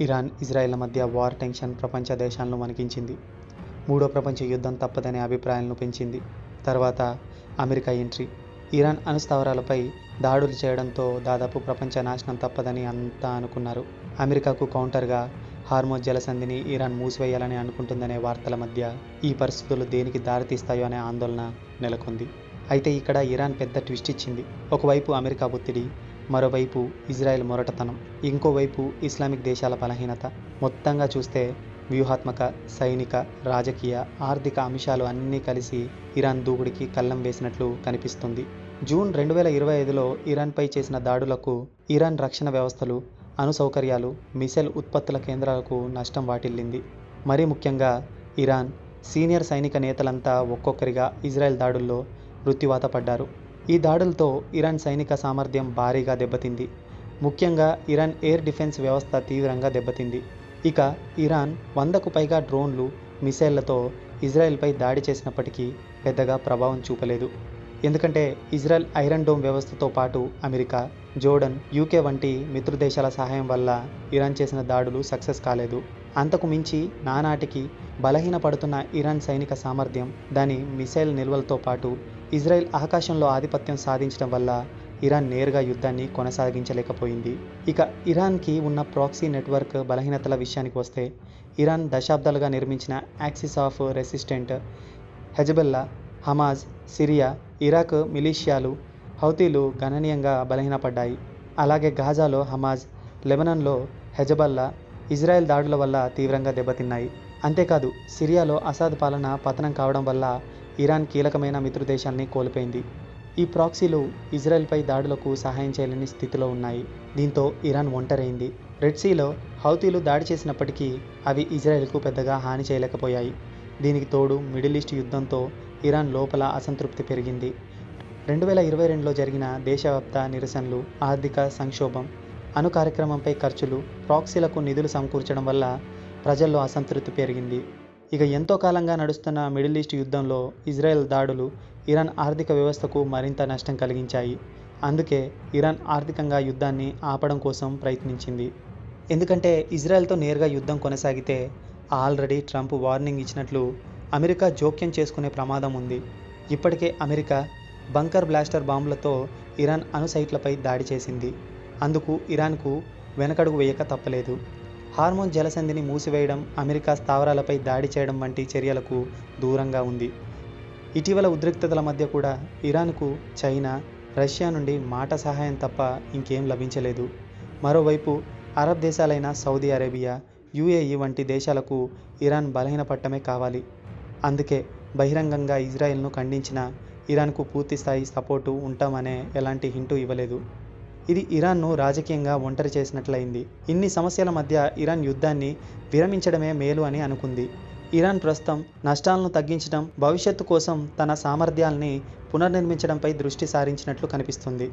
Iran Israel మధ్య war tension ప్రపంచ దేశాలను వణికించింది. మూడో ప్రపంచ యుద్ధం తప్పదనే అభిప్రాయాలను పెంచింది. తర్వాత అమెరికా ఎంట్రీ. ఇరాన్ అణుస్థావరాలపై దాడులు చేయడంతో దాదాపు ప్రపంచ నాశనం తప్పదని అంతా అనుకున్నారు. అమెరికాకు కౌంటర్గా హార్మోజ్ జలసంధిని ఇరాన్ మూసివేయాలని అనుకుంటుందనే వార్తల మధ్య ఈ పరిస్థితులు దేనికి దారితీస్తాయో అనే ఆందోళన నెలకొంది. అయితే ఇక్కడ ఇరాన్ పెద్ద ట్విస్ట్ ఇచ్చింది. ఒకవైపు అమెరికా ఒత్తిడి మరోవైపు ఇజ్రాయెల్ మొరటతనం ఇంకోవైపు ఇస్లామిక్ దేశాల బలహీనత. మొత్తంగా చూస్తే వ్యూహాత్మక సైనిక రాజకీయ ఆర్థిక అంశాలు అన్నీ కలిసి ఇరాన్ దూకుడికి కళ్ళం వేసినట్లు కనిపిస్తుంది. జూన్ రెండు వేల ఇరవై ఐదులో ఇరాన్పై చేసిన దాడులకు ఇరాన్ రక్షణ వ్యవస్థలు అణు సౌకర్యాలు మిసైల్ ఉత్పత్తుల కేంద్రాలకు నష్టం వాటిల్లింది. మరీ ముఖ్యంగా ఇరాన్ సీనియర్ సైనిక నేతలంతా ఒక్కొక్కరిగా ఇజ్రాయెల్ దాడుల్లో మృత్యువాత పడ్డారు. ఈ దాడులతో ఇరాన్ సైనిక సామర్థ్యం భారీగా దెబ్బతింది. ముఖ్యంగా ఇరాన్ ఎయిర్ డిఫెన్స్ వ్యవస్థ తీవ్రంగా దెబ్బతింది. ఇక ఇరాన్ వందకు పైగా డ్రోన్లు మిసైళ్ళతో ఇజ్రాయెల్పై దాడి చేసినప్పటికీ పెద్దగా ప్రభావం చూపలేదు. ఎందుకంటే ఇజ్రాయెల్ ఐరన్ డోమ్ వ్యవస్థతో పాటు అమెరికా జోర్డన్ యూకే వంటి మిత్రదేశాల సహాయం వల్ల ఇరాన్ చేసిన దాడులు సక్సెస్ కాలేదు. అంతకు మించి నానాటికి బలహీనపడుతున్న ఇరాన్ సైనిక సామర్థ్యం దాని మిసైల్ నిల్వలతో పాటు ఇజ్రాయెల్ ఆకాశంలో ఆధిపత్యం సాధించడం వల్ల ఇరాన్ నేరుగా యుద్ధాన్ని కొనసాగించలేకపోయింది. ఇక ఇరాన్కి ఉన్న ప్రాక్సీ నెట్వర్క్ బలహీనతల విషయానికి వస్తే ఇరాన్ దశాబ్దాలుగా నిర్మించిన axis of resistant Hezbollah Hamas Syria Iraq మిలీషియాలు హౌతీలు గణనీయంగా బలహీనపడ్డాయి. అలాగే గాజాలో హమాజ్ లెబనన్లో హెజబల్లా ఇజ్రాయెల్ దాడుల వల్ల తీవ్రంగా దెబ్బతిన్నాయి. అంతేకాదు సిరియాలో అసాద్ పాలన పతనం కావడం వల్ల ఇరాన్ కీలకమైన మిత్రుదేశాన్ని కోల్పోయింది. ఈ ప్రాక్సీలు ఇజ్రాయెల్పై దాడులకు సహాయం చేయలేని స్థితిలో ఉన్నాయి. దీంతో ఇరాన్ ఒంటరైంది. రెడ్ సీలో హౌతీలు దాడి చేసినప్పటికీ అవి ఇజ్రాయెల్కు పెద్దగా హాని చేయలేకపోయాయి. దీనికి తోడు మిడిల్ ఈస్ట్ యుద్ధంతో ఇరాన్ లోపల అసంతృప్తి పెరిగింది. రెండు వేల ఇరవై రెండులో జరిగిన దేశవ్యాప్త నిరసనలు ఆర్థిక సంక్షోభం అణు కార్యక్రమంపై ఖర్చులు ప్రాక్సీలకు నిధులు సమకూర్చడం వల్ల ప్రజల్లో అసంతృప్తి పెరిగింది. ఇక ఎంతో కాలంగా నడుస్తున్న మిడిల్ ఈస్ట్ యుద్ధంలో ఇజ్రాయెల్ దాడులు ఇరాన్ ఆర్థిక వ్యవస్థకు మరింత నష్టం కలిగించాయి. అందుకే ఇరాన్ ఆర్థికంగా యుద్ధాన్ని ఆపడం కోసం ప్రయత్నించింది. ఎందుకంటే ఇజ్రాయెల్తో నేరుగా యుద్ధం కొనసాగితే ఆల్రెడీ ట్రంప్ వార్నింగ్ ఇచ్చినట్లు అమెరికా జోక్యం చేసుకునే ప్రమాదం ఉంది. ఇప్పటికే అమెరికా బంకర్ బ్లాస్టర్ బాంబులతో ఇరాన్ అణు సైట్లపై దాడి చేసింది. అందుకు ఇరాన్కు వెనకడుగు వేయక తప్పలేదు. హార్మోన్ జలసంధిని మూసివేయడం అమెరికా స్థావరాలపై దాడి చేయడం వంటి చర్యలకు దూరంగా ఉంది. ఇటీవల ఉద్రిక్తతల మధ్య కూడా ఇరాన్కు చైనా రష్యా నుండి మాట సహాయం తప్ప ఇంకేం లభించలేదు. మరోవైపు అరబ్ దేశాలైన సౌదీ అరేబియా యుఏఈ వంటి దేశాలకు ఇరాన్ బలహీనపట్టమే కావాలి. అందుకే బహిరంగంగా ఇజ్రాయెల్ను ఖండించిన ఇరాన్కు పూర్తిస్థాయి సపోర్టు ఉంటామనే ఎలాంటి హింటూ ఇవ్వలేదు. ఇది ఇరాన్ను రాజకీయంగా ఒంటరి చేసినట్లయింది. ఇన్ని సమస్యల మధ్య ఇరాన్ యుద్ధాన్ని విరమించడమే మేలు అని అనుకుంది. ఇరాన్ ప్రస్తుతం నష్టాలను తగ్గించడం భవిష్యత్తు కోసం తన సామర్థ్యాల్ని పునర్నిర్మించడంపై దృష్టి సారించినట్లు కనిపిస్తుంది.